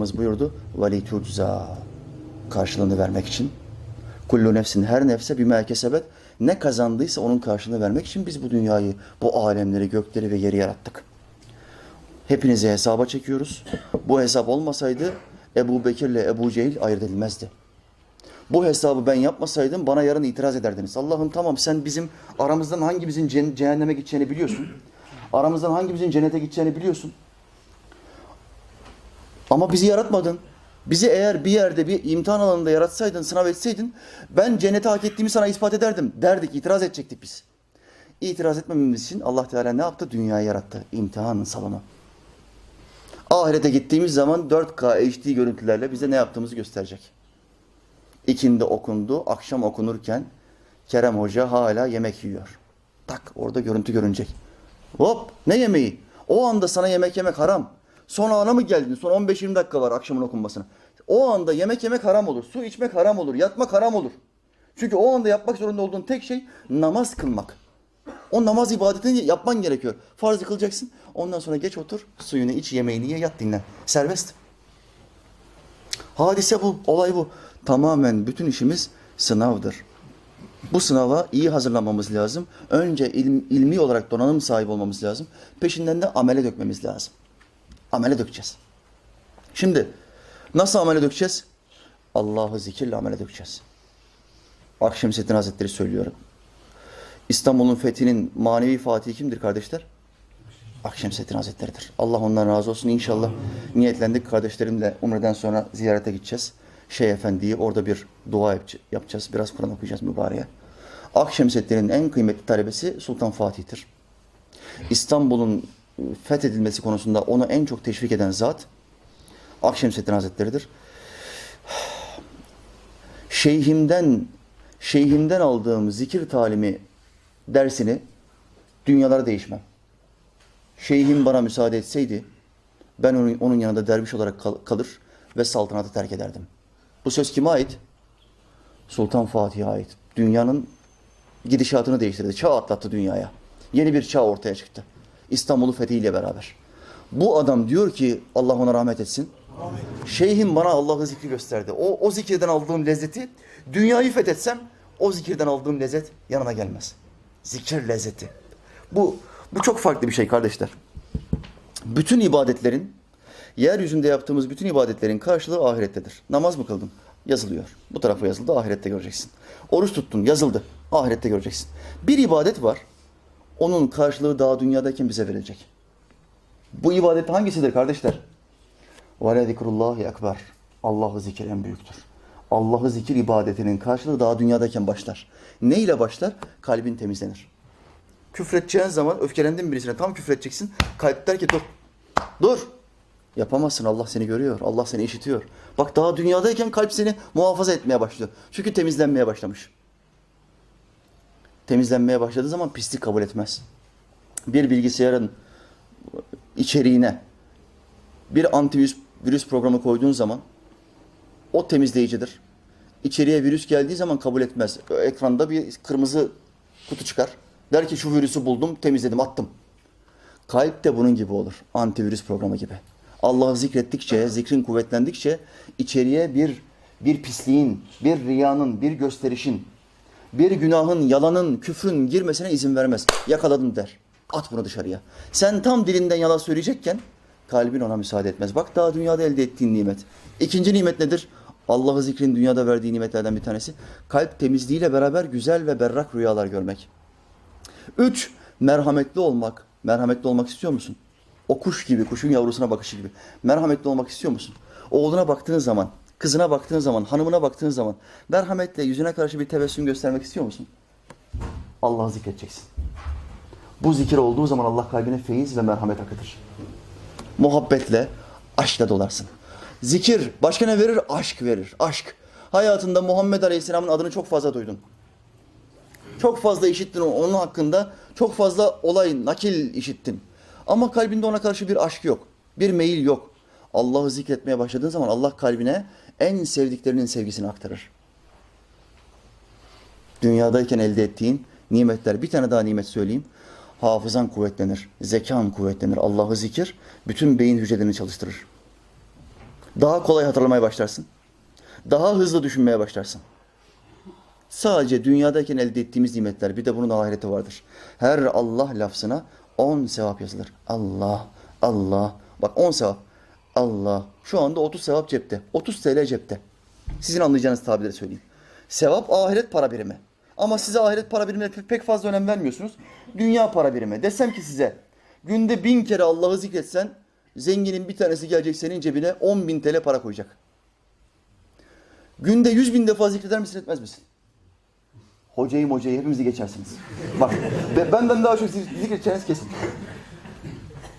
buyurdu. Veli tujza karşılığını vermek için. Kullu nefsin her nefse bir merkesebet ne kazandıysa onun karşılığını vermek için biz bu dünyayı, bu alemleri, gökleri ve yeri yarattık. Hepinizi hesaba çekiyoruz. Bu hesap olmasaydı Ebu Bekir ile Ebu Cehil ayırt edilmezdi. Bu hesabı ben yapmasaydım bana yarın itiraz ederdiniz. Allah'ım tamam sen bizim aramızdan hangimizin cehenneme gideceğini biliyorsun. Aramızdan hangimizin cennete gideceğini biliyorsun. Ama bizi yaratmadın. Bizi eğer bir yerde bir imtihan alanında yaratsaydın, sınav etseydin ben cennete hak ettiğimi sana ispat ederdim derdik, itiraz edecektik biz. İtiraz etmememiz için Allah Teala ne yaptı? Dünyayı yarattı. İmtihanın salonu. Ahirete gittiğimiz zaman 4K HD görüntülerle bize ne yaptığımızı gösterecek. İkindi okundu, akşam okunurken Kerem Hoca hala yemek yiyor. Tak orada görüntü görünecek. Hop ne yemeği? O anda sana yemek yemek haram. Son ana mı geldin? Son 15-20 dakika var akşamın okunmasına. O anda yemek yemek haram olur. Su içmek haram olur. Yatmak haram olur. Çünkü o anda yapmak zorunda olduğun tek şey namaz kılmak. O namaz ibadetini yapman gerekiyor. Farz kılacaksın. Ondan sonra geç otur, suyunu iç, yemeğini ye, yat dinlen. Serbest. Hadise bu, olay bu. Tamamen bütün işimiz sınavdır. Bu sınava iyi hazırlanmamız lazım. Önce ilmi olarak donanım sahibi olmamız lazım. Peşinden de amele dökmemiz lazım. Amele dökeceğiz. Şimdi nasıl amele dökeceğiz? Allah'ı zikirle amele dökeceğiz. Akşemseddin Hazretleri söylüyorum. İstanbul'un fethinin manevi fatihi kimdir kardeşler? Akşemseddin Hazretleri'dir. Allah ondan razı olsun. İnşallah niyetlendik kardeşlerimle Umre'den sonra ziyarete gideceğiz. Şeyh Efendi'yi orada bir dua yap- yapacağız. Biraz Kur'an okuyacağız mübareğe. Akşemseddin'in en kıymetli talebesi Sultan Fatih'tir. İstanbul'un fethedilmesi konusunda onu en çok teşvik eden zat Akşemseddin Hazretleri'dir. Şeyhimden şeyhimden aldığım zikir talimi dersini dünyalara değişmem. Şeyhim bana müsaade etseydi ben onun, onun yanında derviş olarak kal- kalır ve saltanatı terk ederdim. Bu söz kime ait? Sultan Fatih'e ait. Dünyanın gidişatını değiştirdi. Çağ atlattı dünyaya. Yeni bir çağ ortaya çıktı. İstanbul'u fethiyle beraber. Bu adam diyor ki Allah ona rahmet etsin. Şeyhim bana Allah'ı zikri gösterdi. O, o zikirden aldığım lezzeti dünyayı fethetsem o zikirden aldığım lezzet yanına gelmez. Zikir lezzeti. Bu, bu çok farklı bir şey kardeşler. Bütün ibadetlerin, yeryüzünde yaptığımız bütün ibadetlerin karşılığı ahirettedir. Namaz mı kıldın? Yazılıyor. Bu tarafa yazıldı, ahirette göreceksin. Oruç tuttun, yazıldı, ahirette göreceksin. Bir ibadet var, onun karşılığı daha dünyadayken bize verilecek. Bu ibadet hangisidir kardeşler? Ve zikrullahi ekber. Allah'ı zikir en büyüktür. Allah'ı zikir ibadetinin karşılığı daha dünyadayken başlar. Ne ile başlar? Kalbin temizlenir. Küfredeceğin zaman öfkelendin birisine tam küfredeceksin. Kalp der ki dur. Dur. Yapamazsın. Allah seni görüyor. Allah seni işitiyor. Bak daha dünyadayken kalp seni muhafaza etmeye başlıyor. Çünkü temizlenmeye başlamış. Temizlenmeye başladığı zaman pislik kabul etmez. Bir bilgisayarın içeriğine bir antivirüs virüs programı koyduğun zaman o temizleyicidir. İçeriye virüs geldiği zaman kabul etmez. Ekranda bir kırmızı kutu çıkar. Der ki şu virüsü buldum, temizledim, attım. Kalp de bunun gibi olur. Antivirüs programı gibi. Allah'ı zikrettikçe, zikrin kuvvetlendikçe içeriye bir bir pisliğin, bir riyanın, bir gösterişin, bir günahın, yalanın, küfrün girmesine izin vermez. Yakaladın der. At bunu dışarıya. Sen tam dilinden yalan söyleyecekken kalbin ona müsaade etmez. Bak daha dünyada elde ettiğin nimet. İkinci nimet nedir? Allah'ı zikrin dünyada verdiği nimetlerden bir tanesi. Kalp temizliğiyle beraber güzel ve berrak rüyalar görmek. Üç, merhametli olmak. Merhametli olmak istiyor musun? O kuş gibi, kuşun yavrusuna bakışı gibi. Merhametli olmak istiyor musun? Oğluna baktığın zaman, kızına baktığın zaman, hanımına baktığın zaman merhametle yüzüne karşı bir tebessüm göstermek istiyor musun? Allah'ı zikredeceksin. Bu zikir olduğu zaman Allah kalbine feyiz ve merhamet akıtır. Muhabbetle, aşkla dolarsın. Zikir başka ne verir? Aşk verir. Aşk. Hayatında Muhammed Aleyhisselam'ın adını çok fazla duydun. Çok fazla işittin onun hakkında. Çok fazla olay, nakil işittin. Ama kalbinde ona karşı bir aşk yok. Bir meyil yok. Allah'ı zikretmeye başladığın zaman Allah kalbine en sevdiklerinin sevgisini aktarır. Dünyadayken elde ettiğin nimetler. Bir tane daha nimet söyleyeyim. Hafızan kuvvetlenir, zekan kuvvetlenir. Allah'ı zikir bütün beyin hücrelerini çalıştırır. Daha kolay hatırlamaya başlarsın. Daha hızlı düşünmeye başlarsın. Sadece dünyadayken elde ettiğimiz nimetler bir de bunun ahireti vardır. Her Allah lafzına 10 sevap yazılır. Allah, Allah. Bak 10 sevap. Allah. Şu anda 30 sevap cepte. 30 TL cepte. Sizin anlayacağınız tabirleri söyleyeyim. Sevap ahiret para birimi. Ama size ahiret para birimine pe- pek fazla önem vermiyorsunuz. Dünya para birimi. Desem ki size günde bin kere Allah'ı zikretsen zenginin bir tanesi gelecek senin cebine 10 bin TL para koyacak. Günde 100 bin defa zikreder misin etmez misin? Hocayı hocayı hepimizi geçersiniz. Bak be- benden daha çok zik- zikredeceğiniz kesin.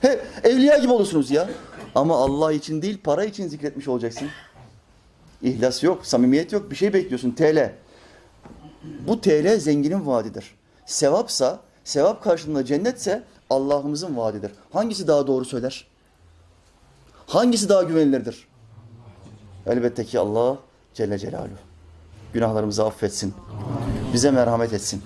He, evliya gibi olursunuz ya. Ama Allah için değil para için zikretmiş olacaksın. İhlas yok, samimiyet yok. Bir şey bekliyorsun. TL. Bu TL zenginin vaadidir. Sevapsa, sevap karşılığında cennetse Allah'ımızın vaadidir. Hangisi daha doğru söyler? Hangisi daha güvenilirdir? Elbette ki Allah Celle Celaluhu. Günahlarımızı affetsin. Bize merhamet etsin.